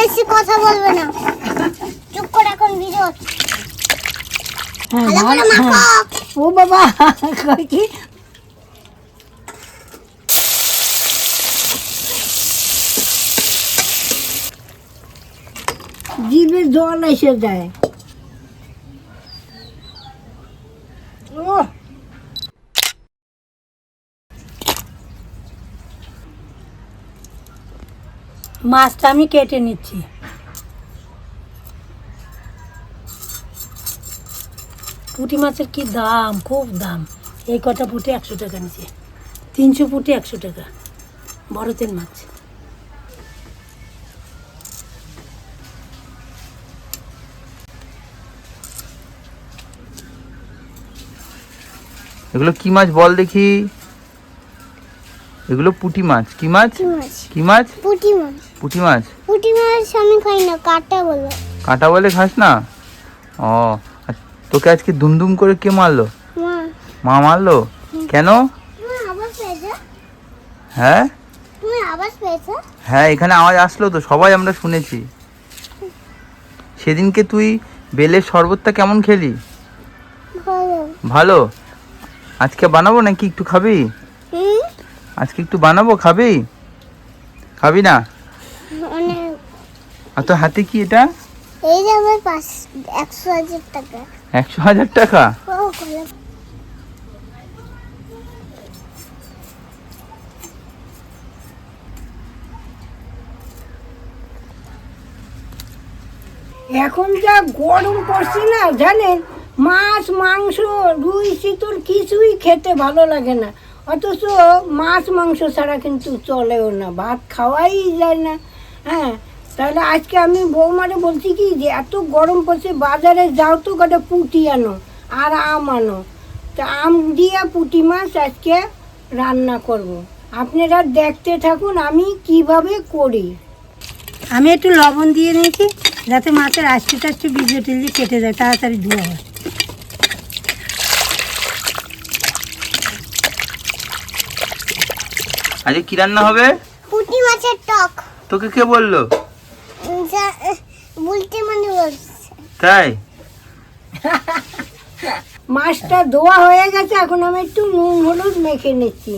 বেশি কথা বলবে না। চুপ করে এখন ভিডিও। ও বাবা কি? জিভে জল এসে যায় ও মাছটা আমি কেটে নিচ্ছি। পুঁটি মাছের কি দাম? খুব দাম। এই কটা পুঁটি একশো টাকা নিচে। তিনশো পুঁটি একশো টাকা। বড়তের মাছ। এগুলো কি মাছ বল দেখি? এগুলো পুঁটি মাছ। কি মাছ। কি মাছ? পুঁটি মাছ। পুঁটি মাছ? পুঁটি মাছ আমি খাই না কাটা বলো। কাঁটা বলে খাস না? ও তোকে আজকে দুমদুম করে কে মারলো? মা। মা মারলো? কেন? হ্যাঁ? হ্যাঁ এখানে আওয়াজ আসলো তো সবাই আমরা শুনেছি। সেদিনকে তুই বেলের শরবতটা কেমন খেলি? ভালো। আজকে বানাবো নাকি একটু খাবি? আজকে একটু বানাবো খাবি? খাবি না? অনেক আর তোর হাতে কি এটা? এই যে আমার পাঁচ একশো হাজার টাকা। একশো হাজার টাকা? এখন যা গরম পড়ছে না জানেন? মাছ মাংস রুই শীতল কিছুই খেতে ভালো লাগে না। অথচ মাছ মাংস ছাড়া কিন্তু চলেও না। ভাত খাওয়াই যায় না। হ্যাঁ তাহলে আজকে আমি বৌমারে বলছি কি যে এত গরম পড়ছে বাজারে যাও তো কটা পুঁটি আনো আর আম আনো। তা আম দিয়ে পুঁটি মাছ আজকে রান্না করব। আপনারা দেখতে থাকুন আমি কীভাবে করি। আমি একটু লবণ দিয়ে নিয়েছি যাতে মাছের আশি টাশি বীজ টিলি কেটে যায় তাড়াতাড়ি ধোয়া হয়। আজকে কি রান্না হবে? পুঁটি মাছের টক। তোকে কে বলল? মানে তাই? মাছটা ধোয়া হয়ে গেছে এখন আমি একটু নুন হলুদ মেখে নিচ্ছি।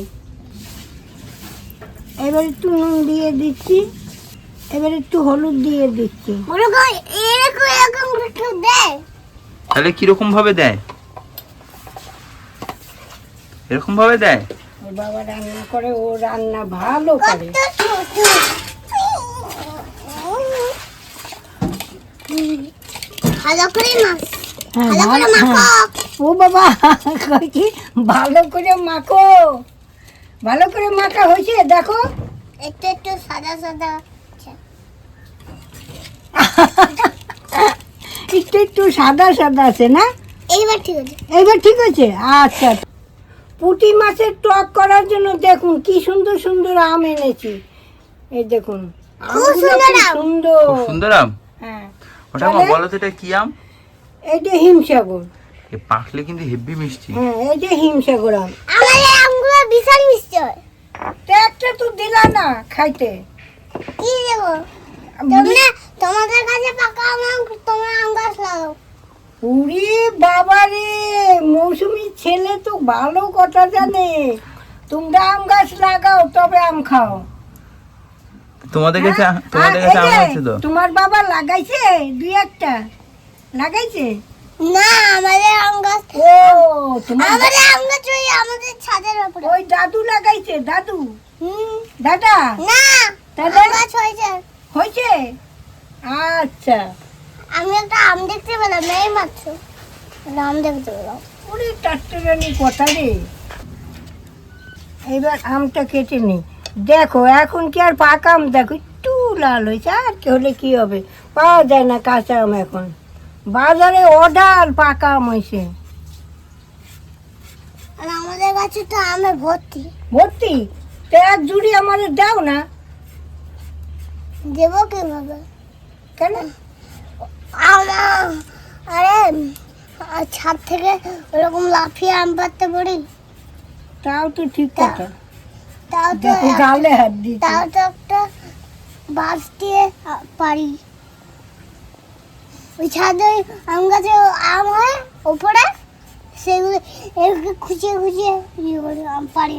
এবার একটু নুন দিয়ে দিচ্ছি এবার একটু হলুদ দিয়ে দিচ্ছি। দেয়। তাহলে কীরকম ভাবে দেয়? এরকম ভাবে দেয়? ওর বাবা রান্না করে ও রান্না ভালো করে কত ছোট ভালো করে মাছ হ্যাঁ, ভালো করে মাখো। ও বাবা কই কি? ভালো করে মাখো। ভালো করে মাখা হয়েছে দেখো। একটু একটু সাদা সাদা একটু একটু সাদা সাদা আছে না? এইবার ঠিক আছে এইবার ঠিক আছে আচ্ছা পুঁটি মাছের টক করার জন্য দেখুন কি সুন্দর সুন্দর আম এনেছি। এই দেখুন সুন্দর সুন্দর আম? ওটা মা তাহলে? বলো তো এটা কি আম? এইটা হিমসাগর। এ পাকলে কিন্তু হেভি মিষ্টি। হ্যাঁ এইটা হিমসাগর আম। আমাদের আমগুলো বিশাল মিষ্টি হয়। তা একটা তো দিলা না খাইতে। কি দেবো? তোমরা তোমাদের কাছে পাকা আম তোমরা আম গাছ লাগাও। উরি বাবা রে মৌসুমি ছেলে তো ভালো কথা জানে। তোমরা আম গাছ লাগাও তবে আম খাও। তোমাদের কাছে? তোমাদের কাছে আম আছে তো? তোমার বাবা লাগাইছে দুই একটা। লাগাইছে? না আমাদের আম গাছ ও তোমার আমাদের আম গাছ ওই আমাদের ছাদের উপরে। ওই দাদু লাগাইছে দাদু? হুম। দাদা? না? আম গাছ হয়েছে। হয়েছে? আচ্ছা। আমি একটা আম দেখতে পেলাম এই মাত্র। আম দেখতে পেলাম। ওরে টাট্টারানি কথা রে। এবার আমটা কেটে নি। দেখো এখন কি আর পাকা আম? দেখো একটু লাল হয়েছে আর কি হলে কি হবে? পাওয়া যায় না কাঁচা আম এখন। বাজারে অর্ডার পাকা আম হয়েছে। আর আমাদের কাছে তো আমে ভর্তি। ভর্তি? তো এক জুড়ি আমাদের দাও না। দেবো কীভাবে? কেন? আমার আরে আর ছাদ থেকে ওরকম লাফিয়ে আম পাড়তে পারি? তাও তো ঠিক কথা। তাও তো দেখো গালে হাত দিচ্ছে তাও তো একটা বাঁশ দিয়ে পারি ওই ছাদে আম গাছে আম হয় ওপরে। সেগুলো এগুলো খুঁচিয়ে খুঁচিয়ে ইয়ে করে আম পারি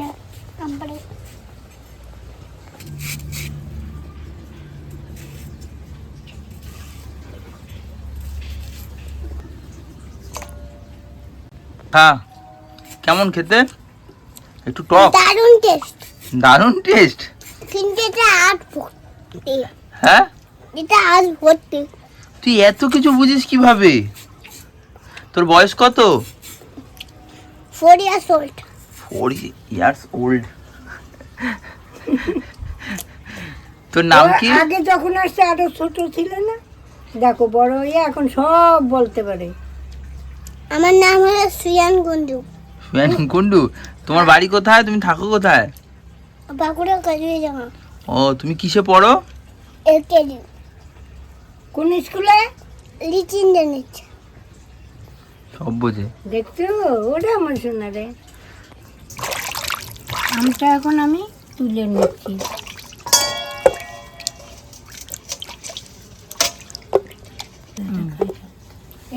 আম পারি হ্যাঁ কেমন খেতে? একটু টক। দারুণ টেস্ট দারুণ টেস্ট কিন্তু এটা আট ভর্তি। হ্যাঁ? এটা আজ ভর্তি। তুই এত কিছু বুঝিস কীভাবে? তোর বয়স কত? Four years old four years old তোর নাম কি? আগে যখন আসছে আরও ছোট ছিল না? দেখো বড় হয়ে এখন সব বলতে পারে। আমার নাম হলো সুয়ান কুন্ডু সুয়ান কুন্ডু তোমার বাড়ি কোথায়? তুমি থাকো কোথায়? বাঁকুড়া কাজে যাওয়া ও তুমি কিসে পড়ো? এলকেডি কোন স্কুলে? লিচিন জানিচ্ছে সব বোঝে। দেখছ? ওটা আমার শোনা রে আমটা এখন আমি তুলে নিচ্ছি।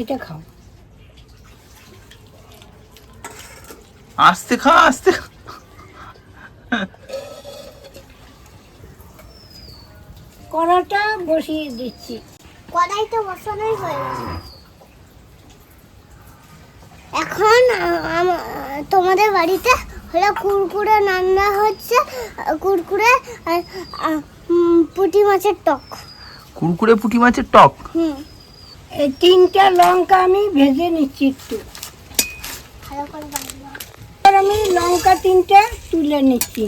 এটা খাও। আস্তে খা আস্তে খা। কড়াটা বসিয়ে দিচ্ছি। কড়াই তো বসানোই হয়ে গেছে। এখন তোমাদের বাড়িতে হলো কুরকুরে রান্না হচ্ছে কুরকুরে পুঁটি মাছের টক। কুরকুরে পুঁটি মাছের টক? হুম। এই তিনটা লঙ্কা আমি ভেজে নিচ্ছি একটু। ভালো করে আমি লঙ্কা তিনটা তুলে নিচ্ছি।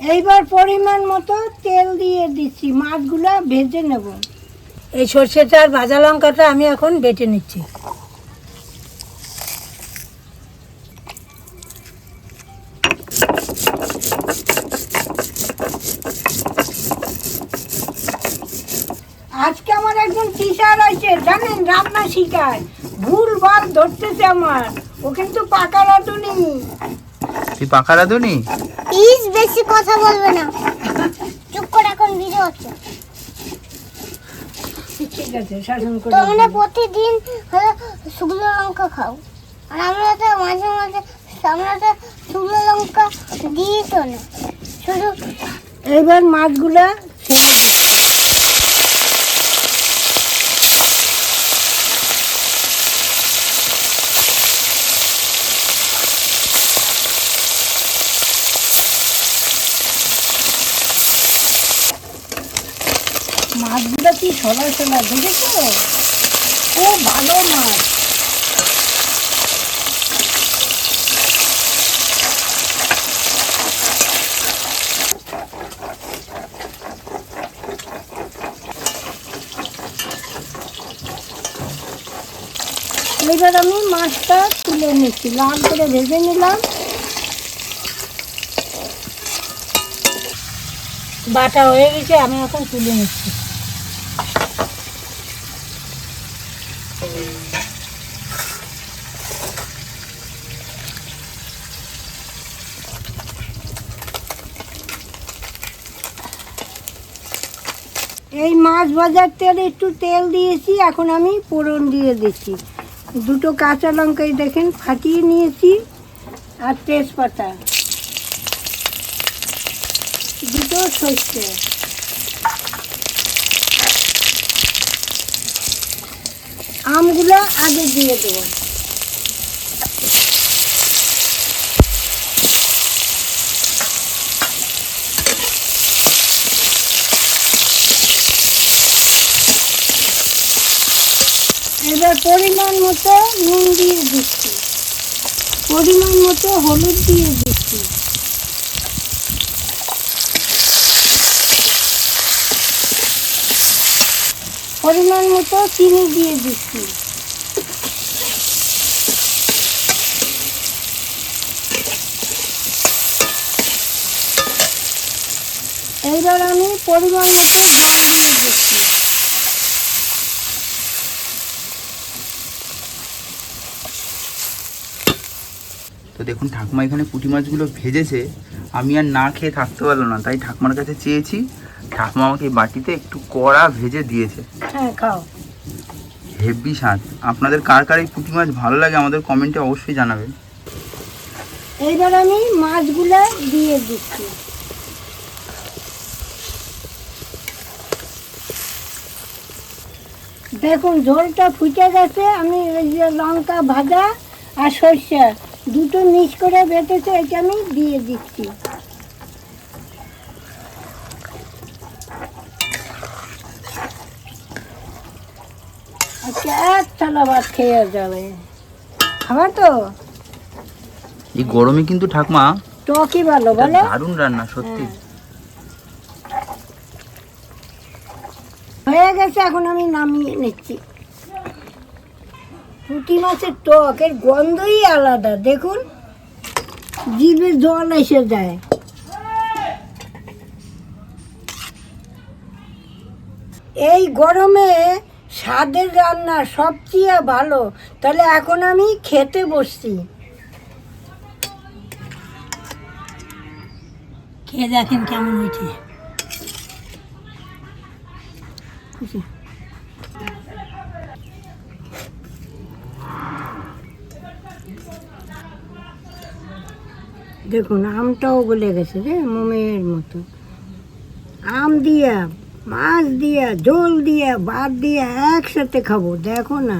এইবার পরিমাণ মতো তেল দিয়ে দিচ্ছি, মাছগুলো ভেজে নেব। এই সর্ষেটা আর ভাজা লঙ্কাটা আমি এখন বেটে নিচ্ছি। আজকে আমার একজন টিচার আছে জানেন, রান্না শিখায়। ভুল ভালো ধরতেছে আমার, ও কিন্তু পাকা রাঁধুনি। তুই পাকা রাঁধুনি? প্লিজ বেশি কথা বলবে না। চুপ করে এখন ভিডিও হচ্ছে ঠিক আছে শাসন করে তোমরা প্রতিদিন হলো শুকনো লঙ্কা খাও। আর আমরা তো মাঝে মাঝে আমরা তো শুকনো লঙ্কা দিই তো না। শুধু এইবার মাছগুলা মাছগুলো কি সলা সলা দেখেছ? খুব ভালো মাছ। এবার আমি মাছটা তুলে নিচ্ছি, লাল করে ভেজে নিলাম। বাটা হয়ে গেছে, আমি এখন তুলে নিচ্ছি। এই মাছ ভাজার তেলে একটু তেল দিয়েছি, এখন আমি পোড়ন দিয়ে দিচ্ছি। দুটো কাঁচা লঙ্কাই দেখেন, ফাটিয়ে নিয়েছি, আর তেজপাতা। দুটো সর্ষে। আমগুলো আগে দিয়ে দেবো। এবার পরিমাণ মতো নুন দিয়ে দিচ্ছি। পরিমাণ মতো হলুদ দিয়ে দিচ্ছি। পরিমাণ মতো চিনি দিয়ে দিচ্ছি। এইবার আমি পরিমাণ মতো জল দিয়ে দিচ্ছি তো দেখুন ঠাকুমা এখানে পুঁটি মাছগুলো ভেজেছে। আমি আর না খেয়ে থাকতে পারল না তাই ঠাকুমার কাছে চেয়েছি। ঠাকুমা আমাকে বাটিতে একটু কড়া ভেজে দিয়েছে। হ্যাঁ খাও। হেভি স্বাদ। আপনাদের কার কার এই পুঁটি মাছ ভালো লাগে আমাদের কমেন্টে অবশ্যই জানাবেন। এইবার আমি মাছগুলো দিয়ে দিচ্ছি। দেখুন ঝোলটা ফুটে গেছে। আমি ওই যে লঙ্কা ভাজা আর সর্ষে। দুটো মিক্স করে বেটেছে এটা আমি দিয়ে দিচ্ছি। আচ্ছা এক থালা ভাত খেয়ে যাবে। খাবার তো। এই গরমে কিন্তু ঠাকুমা টকই ভালো বলো? দারুণ রান্না সত্যি। হয়ে গেছে এখন আমি নামিয়ে নিচ্ছি। পুঁটি মাছের টক এর গন্ধই আলাদা, দেখুন। জিভে জল এসে যায়। এই গরমে স্বাদের রান্না সবচেয়ে ভালো। তাহলে এখন আমি খেতে বসছি। খেয়ে দেখেন কেমন হয়েছে। দেখুন আমটাও গলে গেছে রে মোমের মতো। আম দিয়া মাছ দিয়া ঝোল দিয়া ভাত দিয়া একসাথে খাব দেখো না।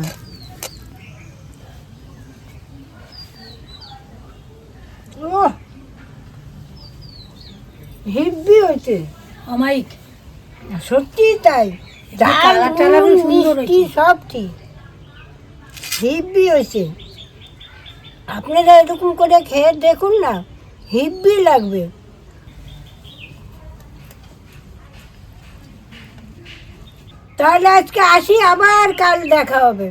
ও হেব্বি হয়েছে। অমাইক সত্যি তাই। মিষ্টি সব ঠিক। হিব্বি হয়েছে। আপনারা এরকম করে খেয়ে দেখুন না। হিব্বি লাগবে। তাহলে আজকে আসি আবার কাল দেখা হবে।